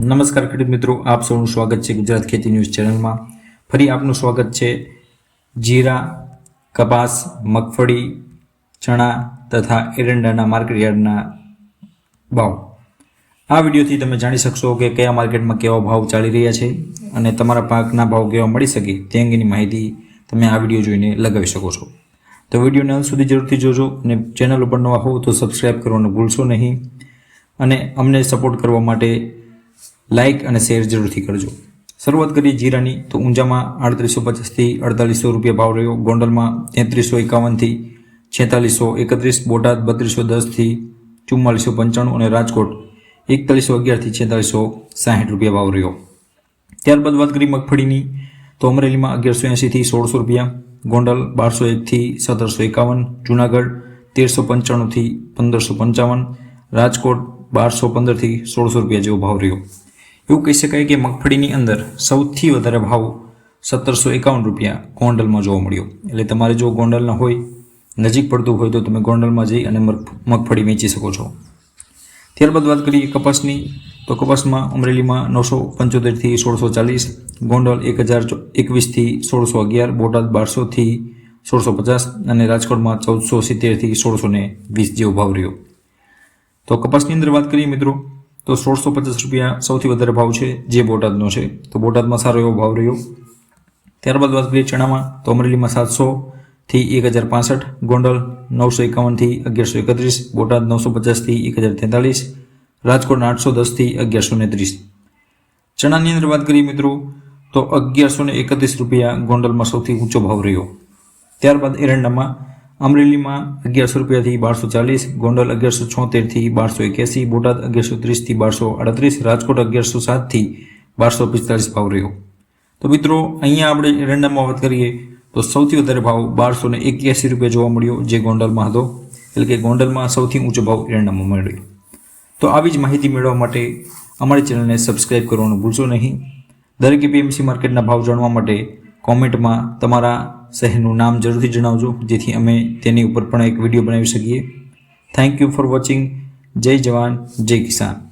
નમસ્કાર ખેડૂત મિત્રો, આપ સૌનું સ્વાગત છે ગુજરાત ખેતી ન્યૂઝ ચેનલમાં. ફરી આપનું સ્વાગત છે જીરા, કપાસ, મગફળી, ચણા તથા એરંડાના માર્કેટ યાર્ડના ભાવ. આ વિડીયોથી તમે જાણી શકશો કે કયા માર્કેટમાં કેવા ભાવ ચાલી રહ્યા છે અને તમારા પાકના ભાવ કેવા મળી શકે તે અંગેની માહિતી તમે આ વીડિયો જોઈને લગાવી શકો છો. તો વિડીયોને અંત સુધી જરૂરથી જોજો અને ચેનલ ઉપર નવા હો તો સબસ્ક્રાઈબ કરવાનું ભૂલશો નહીં. અને અમને સપોર્ટ કરવા માટે લાઇક અને શેર જરૂરથી કરજો. શરૂઆત કરીએ જીરાની. તો ઊંઝામાં આડત્રીસો પચાસથી અડતાલીસો રૂપિયા ભાવ રહ્યો. ગોંડલમાં તેત્રીસો એકાવનથી છેતાલીસો એકત્રીસ. બોટાદ બત્રીસો દસથી ચુમ્માલીસો પંચાણું અને રાજકોટ એકતાલીસો અગિયારથી છેતાલીસો સાહીઠ રૂપિયા ભાવ રહ્યો. ત્યારબાદ વાત કરી મગફળીની. તો અમરેલીમાં અગિયારસો એંશીથી સોળસો રૂપિયા. ગોંડલ બારસો એકથી સત્તરસો એકાવન. જુનાગઢ તેરસો પંચાણુંથી પંદરસો પંચાવન. રાજકોટ બારસો પંદરથી સોળસો રૂપિયા જેવો ભાવ રહ્યો. એવું કહી શકાય કે મગફળીની અંદર સૌથી વધારે ભાવ સત્તરસો એકાવન રૂપિયા ગોંડલમાં જોવા મળ્યો. એટલે તમારે જો ગોંડલના હોય, નજીક પડતું હોય તો તમે ગોંડલમાં જઈ અને મગ- મગફળી વેચી શકો છો. ત્યારબાદ વાત કરીએ કપાસની. તો કપાસમાં અમરેલીમાં નવસો પંચોતેરથી સોળસો ચાલીસ, ગોંડલ એક હજાર એકવીસથી સોળસો અગિયાર, બોટાદ બારસોથી સોળસો પચાસ અને રાજકોટમાં ચૌદસો સિત્તેરથી સોળસો વીસ જેવો ભાવ રહ્યો. તો કપાસની અંદર વાત કરીએ મિત્રો. તો સોળસો પચાસ રૂપિયા સૌથી વધારે ભાવ છે જે બોટાદનો છે. તો બોટાદમાં સારો એવો ભાવ રહ્યો. ત્યારબાદ વાત કરીએ ચણામાં, તો અમરેલીમાં સાતસોથી એક હજાર પાસઠ, ગોંડલ નવસો એકાવનથી અગિયારસો એકત્રીસ, બોટાદ નવસો પચાસથી એક હજાર તેતાલીસ રાજકોટના આઠસો દસથી અગિયારસો ને ત્રીસ. ચણાની અંદર વાત કરીએ મિત્રો, તો અગિયારસો ને એકત્રીસ રૂપિયા ગોંડલમાં સૌથી ઊંચો ભાવ રહ્યો. ત્યારબાદ એરંડામાં અમરેલીમાં અગિયારસો રૂપિયાથી બારસો ચાલીસ, ગોંડલ અગિયારસો છોતેરથી બારસો એક્યાસી, બોટાદ અગિયારસો ત્રીસથી બારસો આડત્રીસ, રાજકોટ અગિયારસો સાતથી બારસો પિસ્તાલીસ ભાવ રહ્યો. તો મિત્રો, અહીંયા આપણે રેન્ડમમાં વાત કરીએ તો સૌથી વધારે ભાવ બારસો ને એક્યાસી રૂપિયા જોવા મળ્યો જે ગોંડલમાં હતો. એટલે કે ગોંડલમાં સૌથી ઊંચો ભાવ રેન્ડમમાં મળ્યો. તો આવી જ માહિતી મેળવવા માટે અમારી ચેનલને સબસ્ક્રાઇબ કરવાનું ભૂલશો નહીં. દરેક એપીએમસી માર્કેટના ભાવ જાણવા માટે કોમેન્ટમાં તમારા શહેરનું નામ જરૂરથી જણાવજો, જેથી અમે તેની ઉપર પણ એક વીડિયો બનાવી શકીએ. થેન્ક યુ ફોર વોચિંગ જય જવાન, જય કિસાન.